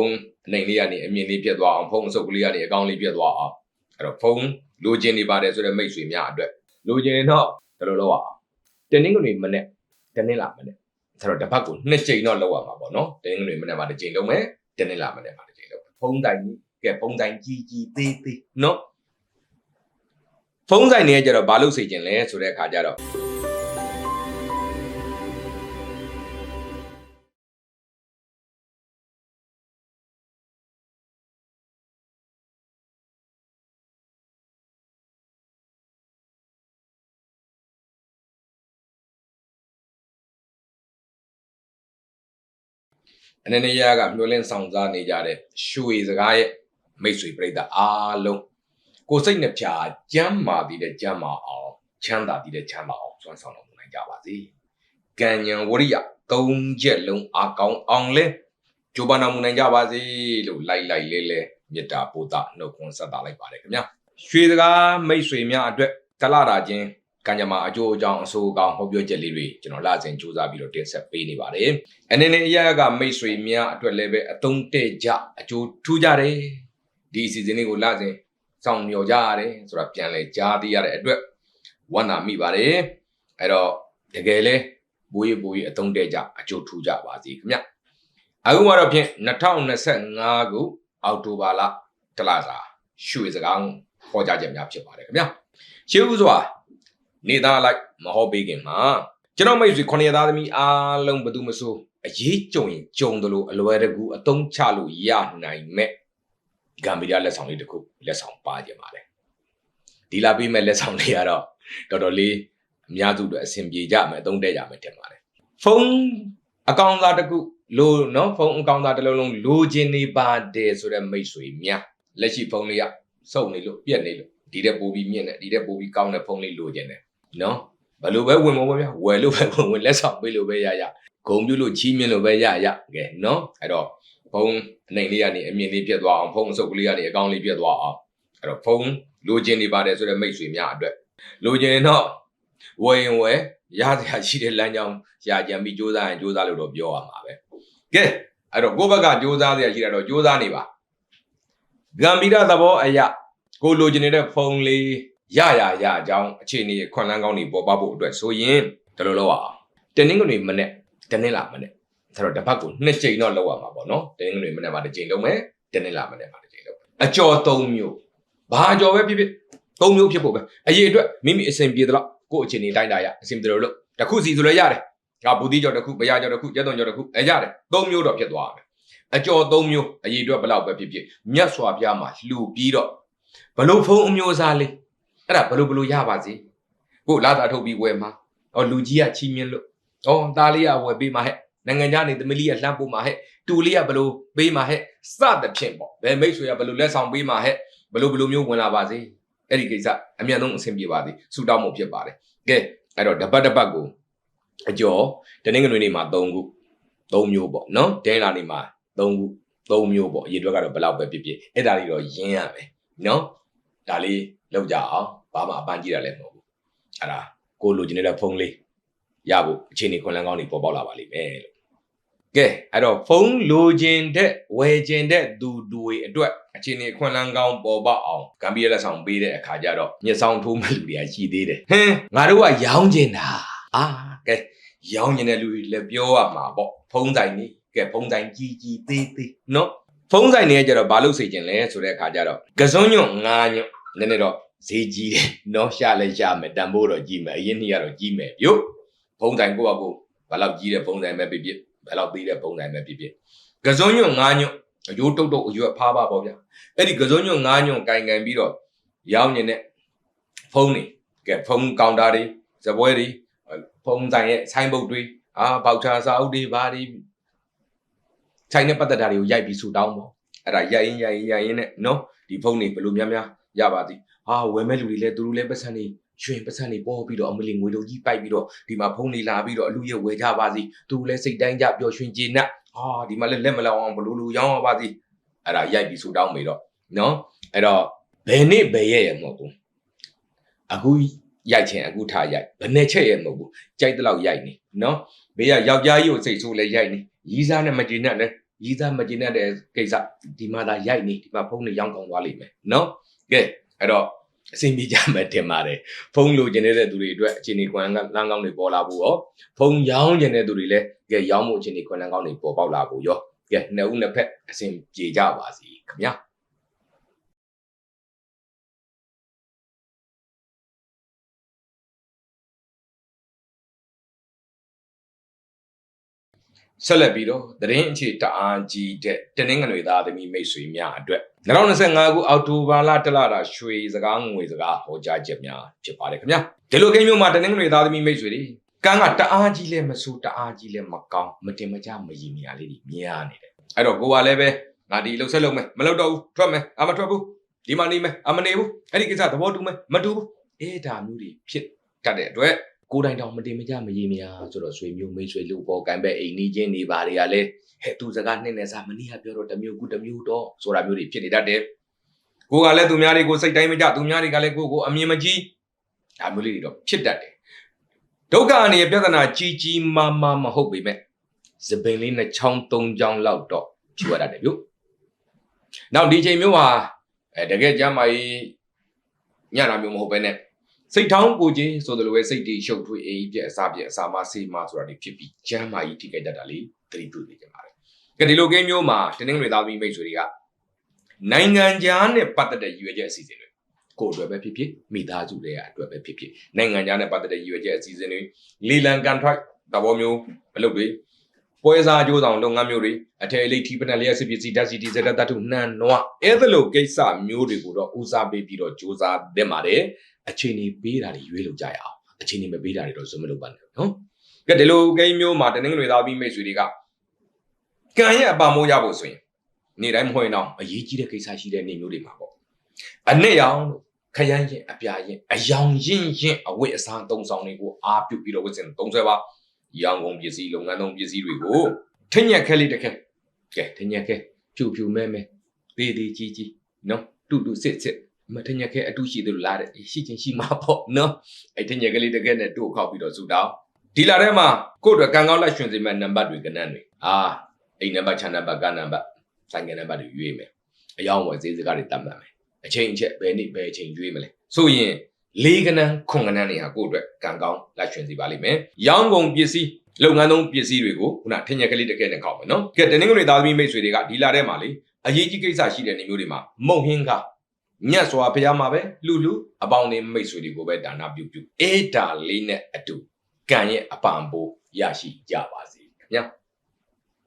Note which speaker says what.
Speaker 1: ုန်းအနိုင်လေးကနေအမြင်လေးပြတ်သွားအောင်ဖုန်းအစုပ်ကလေးကနေအကောင့်လေးပြတ်သွားအောင်အဲ့တော့ဖုန်းလိုချင်နေပါတယ်ဆိုတဲ့မိတ်ဆွေများအတွက်လိုချင်ရင်တော့ဘယ်လိုလုပ်ရအောင်တင်းင်းကနေမနဲ့တင်းင်းလာမနဲ့ဆိုတော့တစ်ဖက်ကိုနှစ်ချိန်တော့လောက်ရမှာပေါ့နော်တင်းင်းကနေမနဲ့မှာတစ်ချိန်လုံးမယ်တင်းင်းလာမနဲ့မှာတစ်ချိန်လုံးဖုန်းတိုင်ကြီးကဲဖုန်းတိုင်ကြီးကြီးသေးသေးနော်ဖုန်းဆိုင်တွေကကြတော့ဘာလို့စေချင်လဲဆိုတဲ့အခါကျတော့ အနေနဲ့ရကမျောလင်းဆောင်စားနေကြတဲ့ရွှေစကားရဲ့မိတ်ဆွေပြိတ္တာအားလုံးကိုယ်စိတ်နှပြကျမ်းမာတည်တဲ့ကျမ်းမာအောင်ချမ်းသာတည်တဲ့ချမ်းသာအောင်စွမ်းဆောင်တော်မူနိုင်ကြပါစေ။ကံဉဏ်ဝရိယသုံးချက်လုံးအကောင်းအောင်လဲကြိုးပမ်းတော်မူနိုင်ကြပါစေလို့လိုက်လိုက်လေးလေးမေတ္တာပို့တာနှုတ်ခွန်းဆက်တာလိုက်ပါတယ်ခင်ဗျာ။ရွှေစကားမိတ်ဆွေများအတွက်တလတာချင်း ကံကြမ္မာအကျိုးအကြောင်းအဆိုးအကောင်းဟောပြောချက်လေးတွေကျွန်တော်လာစဉ်စူးစမ်းပြီးတော့တင်ဆက်ပေးနေပါတယ်။အနေနဲ့အရာကမိတ်ဆွေများအတွက်လည်းပဲအသုံးတဲ့ကြအကျိုးထူးကြတယ်။ဒီအစီအစဉ်လေးကိုလာစဉ်စောင့်မျှော်ကြရတယ်ဆိုတာပြန်လဲကြားသိရတဲ့အတွက်ဝမ်းသာမိပါတယ်။အဲ့တော့တကယ်လဲဘိုးရဘိုးရအသုံးတဲ့ကြအကျိုးထူးကြပါစေခင်ဗျ။အခုမှတော့ဖြင့်2025ခုအောက်တိုဘာလတလစာရွှေစကားဟောကြားချက်များဖြစ်ပါတယ်ခင်ဗျ။ရှေးဦးစွာ နေသားလိုက်မဟောပေးခင်မှာကျွန်တော်မိတ်ဆွေခொနရသားသမီးအားလုံးဘယ်သူမဆိုအရေးကြုံရင်ကြုံတယ်လို့အလွယ်တကူအသုံးချလို့ရနိုင်မဲ့ဂမ်ဘီယာလက်ဆောင်လေးတစ်ခုလက်ဆောင်ပါကြပါလေဒီလာပေးမဲ့လက်ဆောင်လေးကတော့တော်တော်လေးအများစုအတွက်အဆင်ပြေကြမယ်အသုံးတဲ့ကြမယ်ထင်ပါတယ်ဖုန်းအကောင့်သားတစ်ခုလိုနော်ဖုန်းအကောင့်သားတစ်လုံးလုံးလိုချင်နေပါတယ်ဆိုတဲ့မိတ်ဆွေများလက်ရှိဖုန်းလေးကစုံနေလို့ပြက်နေလို့ဒီတဲ့ပို့ပြီးမြင့်နေဒီတဲ့ပို့ပြီးကောင်းတဲ့ဖုန်းလေးလိုချင်တယ် နော်ဘယ်လိုပဲဝင်မပေါ့ဗျာဝယ်လို့ပဲဝင်ဝင်လက်ဆောင်ပေးလို့ပဲရရဂုံပြုလို့ချီးမြှင့်လို့ပဲရရကဲနော်အဲ့တော့ဖုန်းအနိုင်လေးကနေအမြင်လေးပြတ်သွားအောင်ဖုန်းအစုပ်ကလေးကနေအကောင့်လေးပြတ်သွားအောင်အဲ့တော့ဖုန်းလိုချင်နေပါတယ်ဆိုတဲ့မိတ်ဆွေများအတွက်လိုချင်ရင်တော့ဝယ်ရင်ဝယ်ရစရာရှိတဲ့လမ်းကြောင်းရာကြံပြီးစူးစမ်းရင်စူးစမ်းလို့တော့ပြောရမှာပဲကဲအဲ့တော့ကိုယ့်ဘက်ကစူးစမ်းစရာရှိတာတော့စူးစမ်းနေပါဂမ်ဘီရာသဘောအရာကိုလိုချင်နေတဲ့ဖုန်းလေး ရရရအကြောင်းအခြေအနေခွန်လန်းကောင်းတွေပေါ်ပေါက်ဖို့အတွက်ဆိုရင်ဒီလိုလုပ်အောင်တင်းနှင်းကနေမနဲ့တင်းနှင်းလာမနဲ့ဆိုတော့တစ်ပတ်ကိုနှစ်ကြိမ်တော့လုပ်ရမှာပေါ့နော်တင်းနှင်းကနေမနဲ့မှာတစ်ကြိမ်လုပ်မယ်တင်းနှင်းလာမနဲ့မှာတစ်ကြိမ်လုပ်အကျော်၃မျိုးဘာအကျော်ပဲဖြစ်ဖြစ်၃မျိုးဖြစ်ဖို့ပဲအရေးအတွက်မိမိအစဉ်ပြေတော့ကိုယ့်အခြေအနေတိုင်းတာရအစဉ်ပြေလို့လို့တစ်ခုစီဆိုလည်းရတယ်ငါဘူတိကျော်တစ်ခုဘရာကျော်တစ်ခုကျက်သွန်ကျော်တစ်ခုအဲရတယ်၃မျိုးတော့ဖြစ်သွားမယ်အကျော်၃မျိုးအရေးအတွက်ဘယ်လောက်ပဲဖြစ်ဖြစ်မြတ်စွာဘုရားမှာလှူပြီးတော့ဘလို့ဖုံးအမျိုးအစားလေး အဲ့ဒါဘလို့ဘလို့ရပါစေကိုလာတာထုတ်ပြီးဝယ်မှာဟောလူကြီးကချီးမြှင့်လို့ဟောသားလေးကဝယ်ပေးမှာဟဲ့နိုင်ငံခြားနေသမီးလေးကလှမ်းပို့မှာဟဲ့တူလေးကဘလို့ပေးမှာဟဲ့စသဖြင့်ပေါ့ဘယ်မိတ်ဆွေကဘလို့လက်ဆောင်ပေးမှာဟဲ့ဘလို့ဘလို့မျိုးဝင်လာပါစေအဲ့ဒီကိစ္စအမြန်ဆုံးအဆင်ပြေပါသည်ဆူတောင်းမှုဖြစ်ပါတယ်ကဲအဲ့တော့တပတ်တပတ်ကိုအကျော်တနင်္ဂနွေနေ့မှာ3ခု3မျိုးပေါ့နော်ဒဲလာနေ့မှာ3ခု3မျိုးပေါ့အရေးအတွက်ကတော့ဘယ်လောက်ပဲဖြစ်ဖြစ်အဲ့ဒါလေးတော့ရင်းရမယ်နော်ဒါလေးလောက်ကြအောင် ဘာမှအပန်းကြည့်ရလဲမဟုတ်ဘူးအဲ့ဒါကိုလိုချင်နေတဲ့ဖုန်းလေးရဖို့အခြေအနေခွန်လန်းကောင်းတွေပေါ်ပေါက်လာပါလိမ့်မယ်လို့ကဲအဲ့တော့ဖုန်းလိုချင်တဲ့ဝယ်ချင်တဲ့သူတွေအတွက်အခြေအနေခွန်လန်းကောင်းပေါ်ပေါက်အောင်ကံပြည့်လက်ဆောင်ပေးတဲ့အခါကျတော့ညဆောင်ထိုးမဲ့လူတွေကရှိသေးတယ်ဟင်းငါတို့ကရောင်းချင်တာအာကဲရောင်းချင်တဲ့လူတွေလည်းပြောရမှာပေါ့ဖုန်းဆိုင်နေကဲဖုန်းဆိုင်ကြီးကြီးသေးသေးနော်ဖုန်းဆိုင်တွေကကျတော့ဘာလို့စေချင်လဲဆိုတဲ့အခါကျတော့ကစွန်းညွန့်ငါညွန့်နည်းနည်းတော့ ဈေးကြီးတယ်နော်ရှာလဲရှာမယ်တန်ဖိုးတော့ကြီးမယ်အရင်နှစ်ကတော့ကြီးမယ်ပြုတ်ဖုံးတိုင်ကိုယ့်အကိုဘယ်လောက်ကြီးတဲ့ဖုံးတိုင်ပဲဖြစ်ဖြစ်ဘယ်လောက်သေးတဲ့ဖုံးတိုင်ပဲဖြစ်ဖြစ်ကစုံညွန့်ငါးညွန့်အယိုးတုတ်တုတ်အရွက်ဖားပါပေါ့ဗျာအဲ့ဒီကစုံညွန့်ငါးညွန့်ကင်ကင်ပြီးတော့ရောင်းနေတဲ့ဖုံးတွေကဲဖုံးကောင်တာတွေဇပွဲတွေဖုံးတိုင်ရဲ့ဆိုင်းဘုတ်တွေအာပေါချာစာအုပ်တွေဘာတွေဆိုင်နဲ့ပတ်သက်တာတွေကိုရိုက်ပြီးဆူတောင်းပေါ့အဲ့ဒါရိုက်ရင်ရိုက်ရင်ရိုက်ရင်နဲ့နော်ဒီဖုံးတွေဘယ်လိုများများ ရပါသည်ဟာဝယ်မဲ့လူတွေလည်းသူတို့လည်းပတ်စံနေရွှင်ပတ်စံနေပေါ်ပြီးတော့အမလီငွေတို့ကြီးပိုက်ပြီးတော့ဒီမှာဖုံးနေလာပြီးတော့အလူရဲ့ဝယ်ကြပါစီသူလည်းစိတ်တိုင်းကြပျော်ရွှင်ကျေနပ်ဟာဒီမှာလည်းလက်မလောင်အောင်ဘလူလူရောင်းရပါစီအဲ့ဒါရိုက်ပြီးဆူတောင်းပြီးတော့နော်အဲ့တော့ဘယ်နေ့ဘယ်ရက်ရမဟုတ်ဘူးအခုရိုက်ချင်အခုထားရိုက်ဘယ်နဲ့ချက်ရမဟုတ်ဘူးကြိုက်တဲ့လောက်ရိုက်နေနော်ဘေးကယောက်ျားကြီးကိုစိတ်ဆိုးလဲရိုက်နေရီးစားနဲ့မကျေနပ်လဲရည်သားမကျင်တဲ့ကိစ္စဒီမှာသာရိုက်နေဒီမှာဖုန်းနဲ့ရောင်းကောင်းသွားလိမ့်မယ်နော် ကဲအဲ့တော့အဆင်ပြေကြမယ်တင်ပါတယ်ဖုန်းလိုချင်တဲ့သူတွေအတွက်အခြေအနေကွန်လန်းလန်းကောင်းတွေပေါ်လာဖို့ရောဖုန်းရောင်းချင်တဲ့သူတွေလည်းကဲရောင်းမှုအခြေအနေကွန်လန်းကောင်းတွေပေါ်ပေါက်လာဖို့ရောကဲနှစ်ဦးနှစ်ဖက်အဆင်ပြေကြပါစီခင်ဗျာ ဆက်လက်ပြီးတော့သတင်းအခြေတအားကြီးတဲ့တနင်္ဂနွေသားသမီးမိတ်ဆွေများအတွက်2025ခုအောက်တိုဘာလတလတာရွှေစကားငွေစကားဟောကြားချက်များဖြစ်ပါတယ်ခင်ဗျာဒီလိုကိန်းမျိုးမှာတနင်္ဂနွေသားသမီးမိတ်ဆွေတွေကန်းကတအားကြီးလဲမဆိုးတအားကြီးလဲမကောင်းမတင်မကြမရည်မြာလေးတွေများနေတယ်အဲ့တော့ကိုကလည်းပဲငါဒီလှုပ်ဆက်လုပ်မယ်မလုပ်တော့ဘူးထွက်မယ်အမထွက်ဘူးဒီမှာနေမယ်အမနေဘူးအဲ့ဒီကိစ္စသဘောတူမယ်မတူဘူးအေးဒါမျိုးတွေဖြစ်တတ်တဲ့အတွက် ကိုယ်တိုင်တောင်မတင်မကြမရည်မြာဆိုတော့ဆွေမျိုးမိတ်ဆွေလူပေါ်ကန်ပဲအိမ်နီးချင်းနေပါတွေကလည်းဟဲ့သူစကားနဲ့နဲ့စားမနီးကပြောတော့တစ်မျိုးကူတစ်မျိုးတော့ဆိုတာမျိုးတွေဖြစ်နေတတ်တယ်ကိုကလည်းသူများတွေကိုစိတ်တိုင်းမကြသူများတွေကလည်းကိုကိုအမြင်မကြီးဒါမျိုးလေးတွေတော့ဖြစ်တတ်တယ်ဒုက္ခအနေနဲ့ပြဿနာကြီးကြီးမားမားမဟုတ်ပေမဲ့သပင်လေးနှစ်ချောင်းသုံးချောင်းလောက်တော့ဖြူရတတ်တယ်ဗျနောက်ဒီချိန်မျိုးမှာအဲတကယ်ကြမ်းမာရေးညတာမျိုးမဟုတ်ပဲနဲ့ စိတ်ထောင်းကိုကြီးဆိုသလိုပဲစိတ်တွေရှုပ်ထွေးအေးပြက်အစာပြက်အစာမဆေးမဆိုတာတွေဖြစ်ပြီးကျမ်းမာရေးထိခိုက်တတ်တာလေသတိပြုနေကြပါတယ်။ကဲဒီလိုကိန်းမျိုးမှာတင်းတင်းတွေသားပြီးမိတ်ဆွေတွေကနိုင်ငံခြားနဲ့ပတ်သက်တဲ့ရည်ရွယ်ချက်အစီအစဉ်တွေကိုယ်အတွက်ပဲဖြစ်ဖြစ်မိသားစုတွေအတွက်ပဲဖြစ်ဖြစ်နိုင်ငံခြားနဲ့ပတ်သက်တဲ့ရည်ရွယ်ချက်အစီအစဉ်တွေလီလန်ကန်ထရိုက်သဘောမျိုးမလုပ်တွေပွဲစားကြိုးဆောင်လုပ်ငန်းမျိုးတွေအထည်လိတ်ထီပနလျက်စစ်ပစ္စည်းဓာတ်စီတီဇက်တတုနှံနွားအဲ့ဒါလိုကိစ္စမျိုးတွေကိုတော့ဦးစားပေးပြီးတော့စူးစမ်းသင့်ပါတယ် အချိန်ကြီးပေးတာတွေရွေးလို့ကြရအောင်အချိန်ကြီးမပေးတာတွေတော့ဇွတ်မလုပ်ပါနဲ့နော်ကဲဒီလိုကိန်းမျိုးမှာတနင်္ဂနွေသားပြီးမိတ်ဆွေတွေကကံရဲ့အပမိုးရဖို့ဆိုရင်နေ့တိုင်းမဟုတ်ရင်တော့အရေးကြီးတဲ့ကိစ္စရှိတဲ့နေ့မျိုးတွေမှာပေါ့အနဲ့ရောင်လို့ခရမ်းရင်အပြာရင်အယောင်ရင်ရင်အဝတ်အစားသုံးဆောင်တွေကိုအားပြုပြီးတော့ဝတ်စင်သုံးဆွဲပါရောင်ကုန်ပစ္စည်းလုပ်ငန်းသုံးပစ္စည်းတွေကိုထင်းညက်ခဲလေးတစ်ခဲကဲထင်းညက်ခဲဖြူဖြူမဲမဲသေးသေးကြီးကြီးနော်တူတူစစ်စစ် မထင်းညက်ခဲအတူရှိသလိုလားတဲ့ရှိချင်းရှိမှာပေါ့နော်အဲ့ထင်းညက်ကလေးတစ်ခဲနဲ့တို့ခောက်ပြီးတော့စူတောင်းဒီလာထဲမှာကိုယ့်အတွက်ကံကောင်းလက်ရှင်စီမဲ့နံပါတ်တွေကနန်းတွေအာအိမ်နံပါတ်ခြံနံပါတ်ကနံပါတ်ဆိုင်ကနံပါတ်တွေရွေးမယ်အယောင်ဝယ်ဈေးစကားတွေတတ်မှတ်မယ်အချိန်အချက်ဘယ်နေ့ဘယ်အချိန်ရွေးမလဲဆိုရင်လေးကနန်းခွန်ကနန်းတွေဟာကိုယ့်အတွက်ကံကောင်းလက်ရှင်စီပါလိမ့်မယ်ရောင်းကုန်ပစ္စည်းလုပ်ငန်းသုံးပစ္စည်းတွေကိုခုနထင်ရက်ကလေးတစ်ခဲနဲ့ခောက်မယ်နော်ကဲတနင်္ဂနွေသားသမီးမိတ်ဆွေတွေကဒီလာထဲမှာလေအရေးကြီးကိစ္စရှိတဲ့နေမျိုးတွေမှာမုံဟင်းက ညက်စွာဖျားမှာပဲလူလူအပေါင်းနေမိတ်ဆွေတွေကိုပဲဒါနာပြုပြုအေးဒါလေးနဲ့အတူကံရဲ့အပံပိုးရရှိကြပါစေခင်ဗျာ